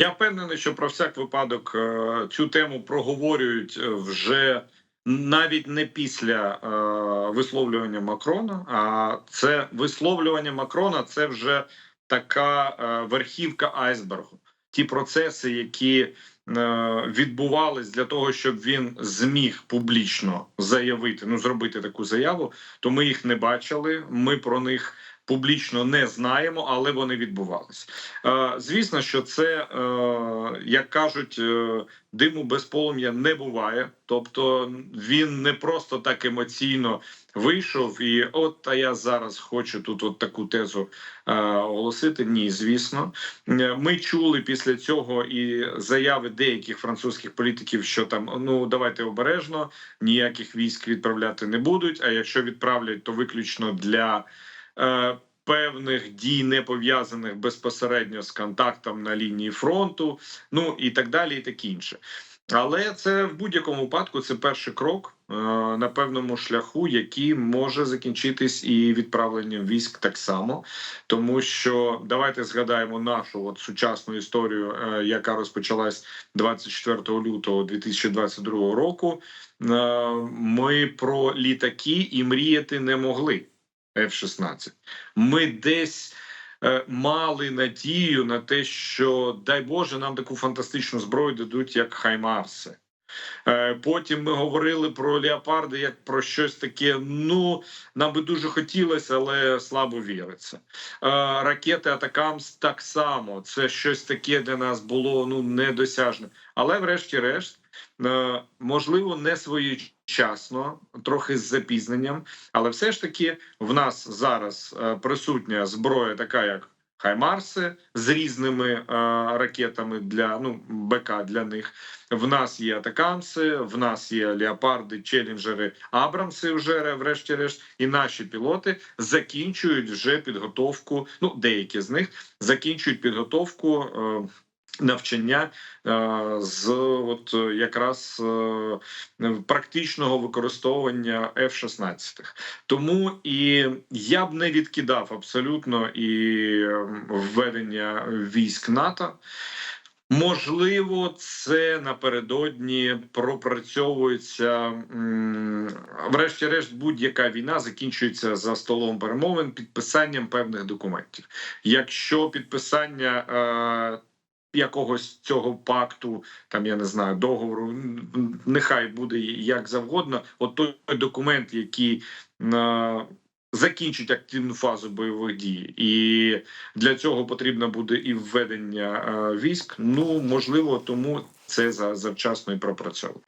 Я впевнений, що про всяк випадок е, цю тему проговорюють е, вже навіть не після е, висловлювання Макрона. А це висловлювання Макрона це вже така верхівка айсбергу. Ті процеси, які відбувались для того, щоб він зміг публічно заявити, ну зробити таку заяву, то ми їх не бачили. Ми про них публічно не знаємо, але вони відбувались. Е, Звісно, що це, е, як кажуть, е, диму без полум'я не буває. Тобто він не просто так емоційно вийшов і от а я зараз хочу тут от таку тезу оголосити. Ні, звісно, ми чули після цього і заяви деяких французьких політиків, що там ну давайте обережно, ніяких військ відправляти не будуть. А якщо відправлять, то виключно для певних дій, не пов'язаних безпосередньо з контактом на лінії фронту, ну і так далі, і таке інше. Але це в будь-якому випадку це перший крок е, на певному шляху, який може закінчитись і відправленням військ так само, тому що давайте згадаємо нашу от сучасну історію, е, яка розпочалась 24 лютого 2022 року. Е, ми про літаки і мріяти не могли. F-16. Ми десь е, мали надію на те, що дай Боже, нам таку фантастичну зброю дадуть, як Хаймарси. Е, Потім ми говорили про леопарди як про щось таке. Ну нам би дуже хотілося, але слабо віриться. Е, Ракети Атакамс так само. Це щось таке для нас було ну недосяжне. Але, врешті-решт, е, можливо, не своєчасно, трохи з запізненням, але все ж таки в нас зараз присутня зброя, така як Хаймарси з різними е, ракетами для ну БК для них. В нас є атакамси, в нас є леопарди, челенджери, Абрамси. Вже врешті-решт, і наші пілоти закінчують вже підготовку. Ну деякі з них закінчують підготовку. Е, Навчання е, з от якраз е, практичного використовування F-16. Тому і я б не відкидав абсолютно і ем, введення військ НАТО. Можливо, це напередодні пропрацьовується. Врешті-решт, будь-яка війна закінчується за столом перемовин підписанням певних документів. Якщо підписання е, якогось цього пакту, там я не знаю, договору, нехай буде як завгодно, от той документ, який е, закінчить активну фазу бойових дій, і для цього потрібно буде і введення військ. Ну можливо, тому це за завчасно і пропрацьовано.